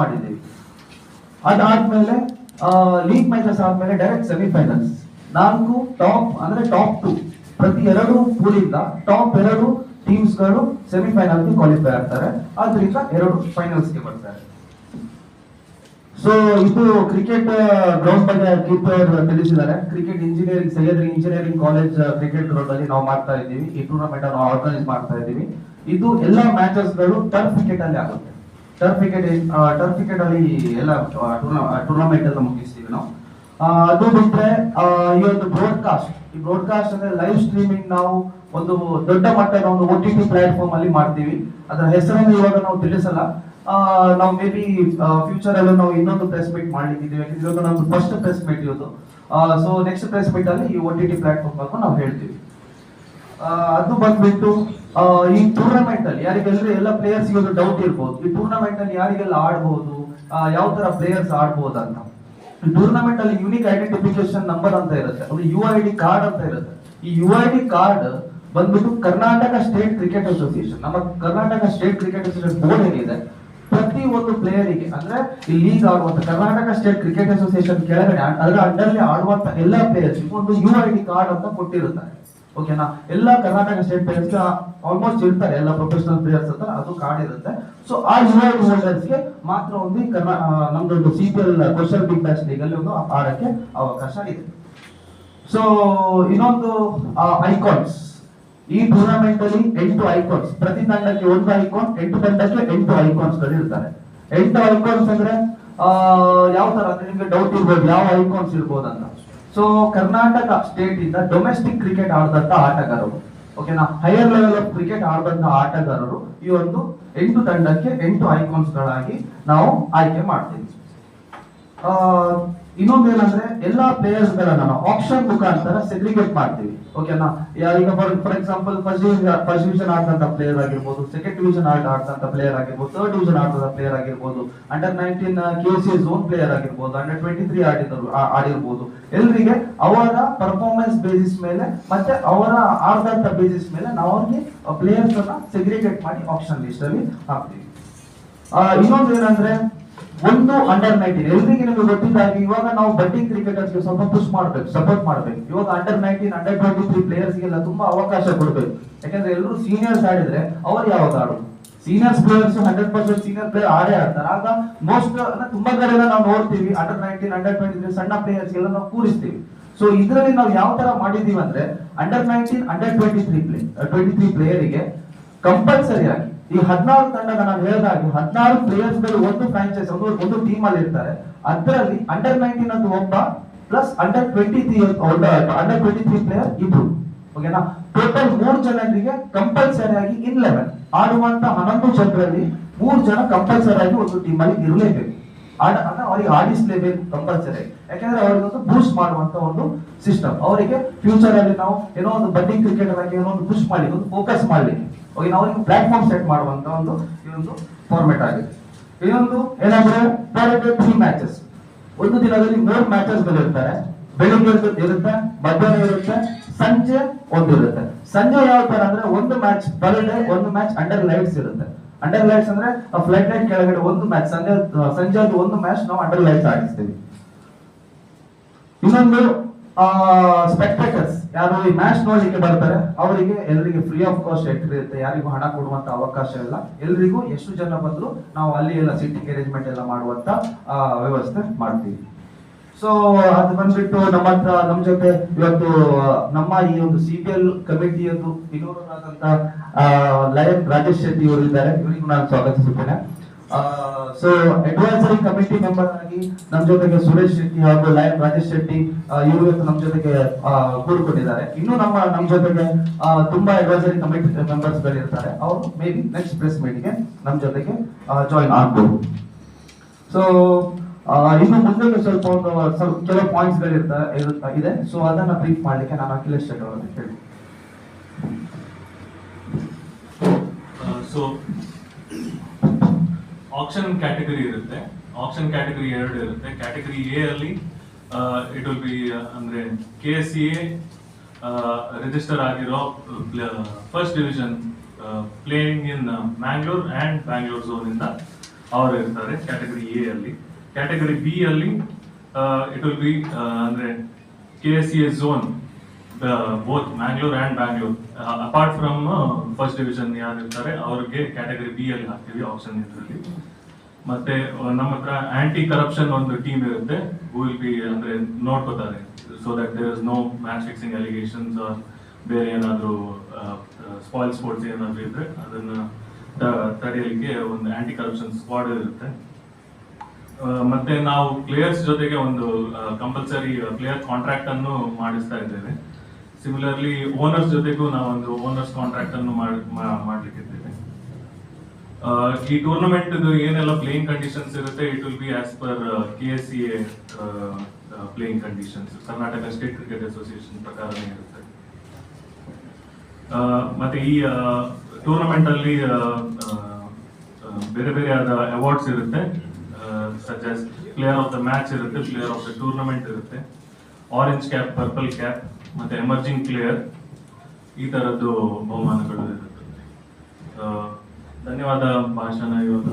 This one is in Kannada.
ಮಾಡಿದ್ದೀವಿ. ಅದಾದ್ಮೇಲೆ ಲೀಗ್ ಮ್ಯಾಚಸ್ ಆದ್ಮೇಲೆ ಡೈರೆಕ್ಟ್ ಸೆಮಿಫೈನಲ್ಸ್ ನಾಲ್ಕು ಟಾಪ್ ಅಂದ್ರೆ ಟಾಪ್ ಟು ಪ್ರತಿ ಎರಡು ಪೂಲಿಂದ ಟಾಪ್ ಎರಡು ಟೀಮ್ಸ್ಗಳು ಸೆಮಿಫೈನಲ್ ಕ್ವಾಲಿಫೈ ಆಗ್ತಾರೆ. ಆದ್ರಿಂದ ಎರಡು ಫೈನಲ್ಸ್ಗೆ ಬರ್ತಾರೆ. ಸೊ ಇದು ಕ್ರಿಕೆಟ್ ಗ್ರೌಂಡ್ ಬಗ್ಗೆ ಕೀಪರ್ ತಿಳಿಸಿದ್ದಾರೆ. Cricket engineering Sahyadri engineering college cricket ground ಅಲ್ಲಿ ನಾವು ಮಾಡ್ತಾ ಇದ್ದೀವಿ. ಈ ಟೂರ್ನಮೆಂಟ್ ನಾವು ಆರ್ಗನೈಸ್ ಮಾಡ್ತಾ ಇದ್ದೀವಿ. ಇದು ಎಲ್ಲಾ ಮ್ಯಾಚಸ್ಗಳು ಟರ್ಫ್ ಕ್ರಿಕೆಟ್ ಅಲ್ಲಿ ಆಗುತ್ತೆ. ಟರ್ಫ್ ಕ್ರಿಕೆಟ್ ಟರ್ಫ್ ಕ್ರಿಕೆಟ್ ಅಲ್ಲಿ ಎಲ್ಲ ಟೂರ್ನಮೆಂಟ್ ಎಲ್ಲ ಮುಗಿಸ್ತೀವಿ ನಾವು. ಅದು ಬಿಟ್ಟರೆ ಈ ಒಂದು ಬ್ರಾಡ್ಕಾಸ್ಟ್ ಈ ಬ್ರಾಡ್ಕಾಸ್ಟ್ ಅಂದ್ರೆ ಲೈವ್ ಸ್ಟ್ರೀಮಿಂಗ್ ನಾವು ಒಂದು ದೊಡ್ಡ ಮಟ್ಟದ ಒಂದು ಒ ಟಿ ಟಿ ಪ್ಲಾಟ್ಫಾರ್ಮ್ ಅಲ್ಲಿ ಮಾಡ್ತೀವಿ. ಅದರ ಹೆಸರನ್ನು ಇವಾಗ ನಾವು ತಿಳಿಸಲ್ಲ. ನಾವು ಮೇ ಬಿ ಫ್ಯೂಚರ್ ಅಲ್ಲೂ ನಾವು ಇನ್ನೊಂದು ಪ್ರೆಸ್ ಮೀಟ್ ಮಾಡ್ಲಿಕ್ಕಿದ್ದೀವಿ. ಯಾಕಂದ್ರೆ ನಮ್ದು ಫಸ್ಟ್ ಪ್ರೆಸ್ ಮೀಟ್ ಇವತ್ತು ಸೊ ನೆಕ್ಸ್ಟ್ ಪ್ರೆಸ್ ಮೀಟ್ ಅಲ್ಲಿ ಈ ಒ ಟಿ ಟಿ ಪ್ಲಾಟ್ಫಾರ್ಮ್ ಬಗ್ಗೆ ನಾವು ಹೇಳ್ತೀವಿ. ಅದು ಬಂದ್ಬಿಟ್ಟು ಈ ಟೂರ್ನಮೆಂಟ್ ಅಲ್ಲಿ ಯಾರಿಗೆಲ್ಲರೂ ಎಲ್ಲ ಪ್ಲೇಯರ್ಸ್ ಒಂದು ಡೌಟ್ ಇರ್ಬೋದು. ಈ ಟೂರ್ನಮೆಂಟ್ ಅಲ್ಲಿ ಯಾರಿಗೆಲ್ಲ ಆಡ್ಬಹುದು ಯಾವ ತರ ಪ್ಲೇಯರ್ಸ್ ಆಡ್ಬೋದು ಅಂತ ಟೂರ್ನಮೆಂಟ್ ಅಲ್ಲಿ ಯುನಿಕ್ ಐಡೆಂಟಿಫಿಕೇಶನ್ ನಂಬರ್ ಅಂತ ಇರುತ್ತೆ. ಅದು ಯು ಐ ಡಿ ಕಾರ್ಡ್ ಅಂತ ಇರುತ್ತೆ. ಈ ಯು ಐ ಡಿ ಕಾರ್ಡ್ ಬಂದ್ಬಿಟ್ಟು ಕರ್ನಾಟಕ ಸ್ಟೇಟ್ ಕ್ರಿಕೆಟ್ ಅಸೋಸಿಯೇಷನ್ ನಮ್ಮ Karnataka state cricket association board ಏನಿದೆ ಪ್ರತಿ ಒಂದು ಪ್ಲೇಯರಿಗೆ ಅಂದ್ರೆ ಈ ಲೀಗ್ ಆಡುವಂತ ಕರ್ನಾಟಕ ಸ್ಟೇಟ್ ಕ್ರಿಕೆಟ್ ಅಸೋಸಿಯೇಷನ್ ಕೆಳಗಡೆ ಅದರ ಅಂಡರ್ಲಿ ಆಡುವಂತ ಎಲ್ಲ ಪ್ಲೇಯರ್ಸ್ ಒಂದು ಯು ಐ ಡಿ ಕಾರ್ಡ್ ಅಂತ ಕೊಟ್ಟಿರುತ್ತಾರೆ. ಓಕೆನಾ ಎಲ್ಲ ಕರ್ನಾಟಕ ಸ್ಟೇಟ್ ಪ್ಲೇಯರ್ಸ್ ಆಲ್ಮೋಸ್ಟ್ ಇರ್ತಾರೆ ಎಲ್ಲ ಪ್ರೊಫೆಷನಲ್ ಪ್ಲೇಯರ್ಸ್ ಹತ್ರ ಅದು ಕಾರ್ಡ್ ಇರುತ್ತೆ. ಸೊ ಆ ಯು ಹೋಲ್ಡರ್ಸ್ಗೆ ಮಾತ್ರ ಒಂದು ನಮ್ದೊಂದು C P L question big bash league ಅಲ್ಲಿ ಒಂದು ಆಡಕ್ಕೆ ಅವಕಾಶ ಇದೆ. ಸೊ ಇನ್ನೊಂದು ಐಕಾನ್ಸ್ ಈ ಟೂರ್ನಮೆಂಟ್ ಅಲ್ಲಿ ಎಂಟು ಐಕಾನ್ಸ್ ಪ್ರತಿ ತಂಡಕ್ಕೆ ಒಂದು ಐಕಾನ್ ಎಂಟು ತಂಡಕ್ಕೆ ಎಂಟು ಐಕಾನ್ಸ್ಗಳು ಇರ್ತಾರೆ. ಎಂಟು ಐಕಾನ್ಸ್ ಅಂದ್ರೆ ಯಾವ ತರ ಅಂದ್ರೆ ನಿಮ್ಗೆ ಡೌಟ್ ಇರ್ಬೋದು, ಯಾವ ಐಕಾನ್ಸ್ ಇರ್ಬೋದು ಅಂತ ಸೊ ಕರ್ನಾಟಕ ಸ್ಟೇಟ್ ಇಂದ ಡೊಮೆಸ್ಟಿಕ್ ಕ್ರಿಕೆಟ್ ಆಡದಂತ ಆಟಗಾರರು. ಓಕೆನಾ ಹೈಯರ್ ಲೆವೆಲ್ ಆಫ್ ಕ್ರಿಕೆಟ್ ಆಡದಂತ ಆಟಗಾರರು ಈ ಒಂದು ಎಂಟು ತಂಡಕ್ಕೆ ಎಂಟು ಐಕಾನ್ಸ್ ಗಳಾಗಿ ನಾವು ಆಯ್ಕೆ ಮಾಡ್ತೀವಿ. ಆ, ಇನ್ನೊಂದು ಏನಂದ್ರೆ ಎಲ್ಲಾ ಪ್ಲೇಯರ್ಸ್ ಗಳನ್ನ ನಾವು ಆಪ್ಷನ್ ಮುಖಾಂತರ ಸೆಗ್ರಿಗೇಟ್ ಮಾಡ್ತೀವಿ. ಓಕೆನಾ ಈಗ for for example first division ಆಡ್ತಂತ player ಆಗಿರ್ಬೋದು ಸೆಕೆಂಡ್ ಡಿವಿಷನ್ ಆಟ ಆಡ್ತಂತ ಪ್ಲೇಯರ್ ಆಗಿರ್ಬೋದು ಥರ್ಡ್ ಡಿವಿಷನ್ ಆಟದ ಪ್ಲೇಯರ್ ಆಗಿರ್ಬೋದು under nineteen K C zone player ಆಗಿರ್ಬೋದು ಅಂಡರ್ ಟ್ವೆಂಟಿ ತ್ರೀ ಆಡಿದ್ರು ಆಡಿರ್ಬೋದು. ಎಲ್ರಿಗೆ ಅವರ ಪರ್ಫಾರ್ಮೆನ್ಸ್ ಬೇಸಿಸ್ ಮೇಲೆ ಮತ್ತೆ ಅವರ ಆಡ್ದಂತ ಬೇಸಿಸ್ ಮೇಲೆ ನಾವು ಅವ್ರಿಗೆ ಪ್ಲೇಯರ್ಸ್ ಅನ್ನ ಸೆಗ್ರಿಗೇಟ್ ಮಾಡಿ ಆಪ್ಷನ್ ಲಿಸ್ಟ್ ಅಲ್ಲಿ ಹಾಕ್ತೀವಿ. ಇನ್ನೊಂದು ಏನಂದ್ರೆ ಒಂದು ಅಂಡರ್ ನೈನ್ಟೀನ್ ಎಲ್ರಿಗೆ ನಿಮಗೆ ಗೊತ್ತಿದ್ದಾಗಿ ಇವಾಗ ನಾವು ಬಟ್ಟಿಂಗ್ ಕ್ರಿಕೆಟರ್ಸ್ ಸ್ವಲ್ಪ ಪುಷ್ ಮಾಡ್ಬೇಕು ಸಪೋರ್ಟ್ ಮಾಡ್ಬೇಕು. ಇವಾಗ under nineteen under twenty three players ಗೆಲ್ಲ ತುಂಬಾ ಅವಕಾಶ ಕೊಡ್ಬೇಕು. ಯಾಕಂದ್ರೆ ಎಲ್ಲರೂ ಸೀನಿಯರ್ಸ್ ಆಡಿದ್ರೆ ಅವ್ರು ಯಾವಾಗ ಆಡೋದು? Seniors players hundred percent senior player ಆಡೇ ಆಡ್ತಾರೆ. ಆಗ ಮೋಸ್ಟ್ ತುಂಬಾ ಕಡೆ ನಾವು ನೋಡ್ತೀವಿ under nineteen under twenty three ಸಣ್ಣ ಪ್ಲೇಯರ್ಸ್ ಎಲ್ಲ ನಾವು ಕೂರಿಸ್ತೀವಿ. ಸೊ ಇದರಲ್ಲಿ ನಾವು ಯಾವ ತರ ಮಾಡಿದೀವಿ ಅಂದ್ರೆ under nineteen under twenty three play twenty three ಪ್ಲೇಯರಿಗೆ compulsory ಆಗಿ ಈ ಹದಿನಾರು ತಂಡದ ನಾನು ಹೇಳಿದಾಗೆ ಹದಿನಾರು ಪ್ಲೇಯರ್ಸ್ಗಳು ಒಂದು ಫ್ರಾಂಚೈಸ್ ಒಂದು ಒಂದು ಟೀಮ್ ಅಲ್ಲಿ ಇರ್ತಾರೆ. ಅದರಲ್ಲಿ ಅಂಡರ್ ನೈನ್ಟೀನ್ ಅಂತ ಒಬ್ಬ plus under twenty three under twenty three player ಇಬ್ರು. ಓಕೆನಾ ಟೋಟಲ್ ಮೂರು ಜನರಿಗೆ ಕಂಪಲ್ಸರಿ ಆಗಿ ಇನ್ ಲೆವೆನ್ ಆಡುವಂತ ಹನ್ನೊಂದು ಜನರಲ್ಲಿ ಮೂರು ಜನ ಕಂಪಲ್ಸರಿ ಆಗಿ ಒಂದು ಟೀಮ್ ಅಲ್ಲಿ ಇರಲೇಬೇಕು. ಆಡ, ಅಂದ್ರೆ ಅವರಿಗೆ ಆಡಿಸ್ಲೇಬೇಕು ಕಂಪಲ್ಸರಿ ಯಾಕಂದ್ರೆ ಅವರಿಗೊಂದು ಬೂಸ್ಟ್ ಮಾಡುವಂತ ಒಂದು ಸಿಸ್ಟಮ್ ಅವರಿಗೆ ಫ್ಯೂಚರ್ ಅಲ್ಲಿ ನಾವು ಏನೋ ಒಂದು ಬಡ್ಡಿ ಕ್ರಿಕೆಟ್ ಬಗ್ಗೆ ಏನೋ ಒಂದು ಪುಷ್ ಮಾಡಿ, ಒಂದು ಫೋಕಸ್ ಮಾಡಲಿಕ್ಕೆ ಓಕೆ ನಾವು ನಿಮ್ಗೆ ಪ್ಲಾಟ್ಫಾರ್ಮ್ ಸೆಟ್ ಮಾಡುವಂತ ಒಂದು ಇದೊಂದು ಫಾರ್ಮೆಟ್ ಆಗಿದೆ. ಇನ್ನೊಂದು ಏನಂದ್ರೆ ಪರ್ ತ್ರೀ ಮ್ಯಾಚಸ್ ಒಂದು ದಿನದಲ್ಲಿ ಮೂರು ಮ್ಯಾಚಸ್ ಇರ್ತಾರೆ ಬೆಳಿಗ್ಗೆ ಇರುತ್ತೆ, ಮಧ್ಯಾಹ್ನ ಇರುತ್ತೆ, ಸಂಜೆ ಒಂದು ಇರುತ್ತೆ. ಸಂಜೆ ಯಾವ ತರ ಅಂದ್ರೆ ಒಂದು ಮ್ಯಾಚ್ ಪರ್ ಡೇ ಒಂದು ಮ್ಯಾಚ್ ಅಂಡರ್ ಲೈಟ್ಸ್ ಇರುತ್ತೆ. ಅಂಡರ್ ಲೈಟ್ಸ್ ಅಂದ್ರೆ ಫ್ಲಡ್ ಲೈಟ್ ಕೆಳಗಡೆ ಒಂದು ಮ್ಯಾಚ್ ಸಂಜೆ ಸಂಜೆ ಒಂದು ಮ್ಯಾಚ್ ನಾವು ಅಂಡರ್ ಲೈಟ್ಸ್ ಆಡಿಸ್ತೀವಿ. ಇನ್ನೊಂದು ಸ್ಪೆಕ್ಟೇಟರ್ಸ್ ಯಾರು ಈ ಮ್ಯಾಚ್ ನೋಡ್ಲಿಕ್ಕೆ ಬರ್ತಾರೆ, ಅವರಿಗೆ ಎಲ್ಲರಿಗೆ ಫ್ರೀ ಆಫ್ ಕಾಸ್ಟ್ ಎಂಟ್ರಿ ಇರುತ್ತೆ. ಯಾರಿಗೂ ಹಣ ಕೊಡುವಂತ ಅವಕಾಶ ಇಲ್ಲ. ಎಲ್ರಿಗೂ ಎಷ್ಟು ಜನ ಬಂದ್ರು ನಾವು ಅಲ್ಲಿ ಎಲ್ಲ ಸೀಟಿಂಗ್ ಅರೇಂಜ್ಮೆಂಟ್ ಎಲ್ಲ ಮಾಡುವಂತ ವ್ಯವಸ್ಥೆ ಮಾಡ್ತೀವಿ. ಸೊ ಅದು ಬಂದ್ಬಿಟ್ಟು ನಮ್ಮ ಹತ್ರ ನಮ್ಮ ಜೊತೆ ಇವತ್ತು ನಮ್ಮ ಈ ಒಂದು ಸಿ ಪಿ ಎಲ್ ಕಮಿಟಿಯದ್ದು ವಿನೋದರಾದಂತ ಲಯನ್ ರಾಜೇಶ್ ಶೆಟ್ಟಿ ಅವರು ಇದ್ದಾರೆ ಇವರಿಗೂ ನಾನು ಸ್ವಾಗತಿಸುತ್ತೇನೆ. ಸೊ ಅಡ್ವೈಸರಿ ಕಮಿಟಿ ಮೆಂಬರ್ ಆಗಿ ನಮ್ಮ ಜೊತೆಗೆ ಸುರೇಶ್ ಶೆಟ್ಟಿ ಹಾಗೂ ಲಯನ್ ರಾಜೇಶ್ ಶೆಟ್ಟಿ ಇವರು ನಮ್ಮ ಜೊತೆಗೆ ಕೂಡಿಕೊಂಡಿದ್ದಾರೆ. ಇನ್ನು ನಮ್ಮ ನಮ್ಮ ಜೊತೆಗೆ ತುಂಬಾ ಅಡ್ವೈಸರಿ ಕಮಿಟಿ ಮೆಂಬರ್ಸ್ ಗಳಿರ್ತಾರೆ ಅವರು ಮೇ ಬಿ ನೆಕ್ಸ್ಟ್ ಪ್ರೆಸ್ ಮೀಟ್ಗೆ ನಮ್ಮ ಜೊತೆಗೆ ಜಾಯಿನ್ ಆಗ್ಬೋದು. ಸೊ ಇನ್ನು ಮುಂದೆ ಸ್ವಲ್ಪ ಒಂದು, ಸ್ವಲ್ಪ ಕೆಲವು ಪಾಯಿಂಟ್ಸ್ ಗಳಿರ್ತಾರೆ ಇದೆ. ಸೊ ಅದನ್ನ ಬ್ರೀಫ್ ಮಾಡ್ಲಿಕ್ಕೆ ನಾನು ಅಖಿಲೇಶ್ ಶೆಟ್ಟಿ ಅವರನ್ನು ಹೇಳಿ ಸೊ ಆಪ್ಷನ್ ಕ್ಯಾಟಗರಿ ಇರುತ್ತೆ. ಆಪ್ಷನ್ ಕ್ಯಾಟಗರಿ ಎರಡು ಇರುತ್ತೆ. ಕ್ಯಾಟಗರಿ ಎ ಅಲ್ಲಿ ಇಟ್ ವಿಲ್ ಬಿ ಅಂದ್ರೆ ಕೆ ಸಿ ಎ ರಿಜಿಸ್ಟರ್ ಆಗಿರೋ first division playing in Mangalore and Bangalore zone ಇಂದ ಅವರು ಇರ್ತಾರೆ ಕ್ಯಾಟಗರಿ ಎ ಅಲ್ಲಿ. ಕ್ಯಾಟಗರಿ ಬಿ ಅಲ್ಲಿ ಇಟ್ ವಿಲ್ ಬಿ ಅಂದ್ರೆ K C A zone both Mangalore and Bangalore apart from first division ಯಾರು ಇರ್ತಾರೆ, ಅವ್ರಿಗೆ ಕ್ಯಾಟಗರಿ ಬಿ ಅಲ್ಲಿ ಹಾಕ್ತೀವಿ ಆಪ್ಷನ್ ಇದರಲ್ಲಿ. ಮತ್ತೆ ನಮ್ಮ ಹತ್ರ ಆಂಟಿ ಕರಪ್ಷನ್ ಒಂದು ಟೀಮ್ ಇರುತ್ತೆ ಹೂ ವಿಲ್ ಬಿ ಅಂದ್ರೆ ನೋಡ್ಕೋತಾರೆ. So that there is no match fixing allegations are ಬೇರೆ ಏನಾದ್ರು ಸ್ಪಾಯಿಲ್ ಸ್ಪೋರ್ಟ್ಸ್ ಏನಾದ್ರು ಇದ್ರೆ ಅದನ್ನ ತಡೆಯಲಿಕ್ಕೆ ಒಂದು ಆಂಟಿ ಕರಪ್ಷನ್ ಸ್ಕ್ವಾಡ್ ಇರುತ್ತೆ ಮತ್ತೆ ನಾವು ಪ್ಲೇಯರ್ಸ್ ಜೊತೆಗೆ ಒಂದು ಕಂಪಲ್ಸರಿ ಪ್ಲೇಯರ್ ಕಾಂಟ್ರಾಕ್ಟ್ ಅನ್ನು ಮಾಡಿಸ್ತಾ ಇದ್ದೇವೆ. ಸಿಮಿಲರ್ಲಿ ಓನರ್ಸ್ ಜೊತೆಗೂ ನಾವು ಒಂದು ಓನರ್ಸ್ ಕಾಂಟ್ರಾಕ್ಟ್ ಅನ್ನು ಮಾಡ್- ಮಾ- ಮಾಡ್ಲಿಕ್ಕಿದ್ದೇವೆ. ಆ, ಈ ಟೂರ್ನಮೆಂಟ್ ಏನೆಲ್ಲ ಪ್ಲೇಯಿಂಗ್ ಕಂಡೀಷನ್ಸ್ ಇರುತ್ತೆ it will be as per K S C playing conditions Karnataka state cricket association ಪ್ರಕಾರನೇ ಇರುತ್ತೆ. ಮತ್ತೆ ಈ ಟೂರ್ನಮೆಂಟ್ ಅಲ್ಲಿ ಬೇರೆ ಬೇರೆ ಆದ ಅವಾರ್ಡ್ಸ್ ಇರುತ್ತೆ. Such as player of the match ಇರುತ್ತೆ ಪ್ಲೇಯರ್ ಆಫ್ ದ ಟೂರ್ನಮೆಂಟ್ ಇರುತ್ತೆ. ಆರೆಂಜ್ ಕ್ಯಾಪ್ ಪರ್ಪಲ್ ಕ್ಯಾಪ್ ಮತ್ತೆ ಎಮರ್ಜಿಂಗ್ ಪ್ಲೇಯರ್ ಈ ತರದ್ದು ಬಹುಮಾನಗಳು ಇರುತ್ತೆ. ಧನ್ಯವಾದ ಭಾಷಣ ಇವಾಗ.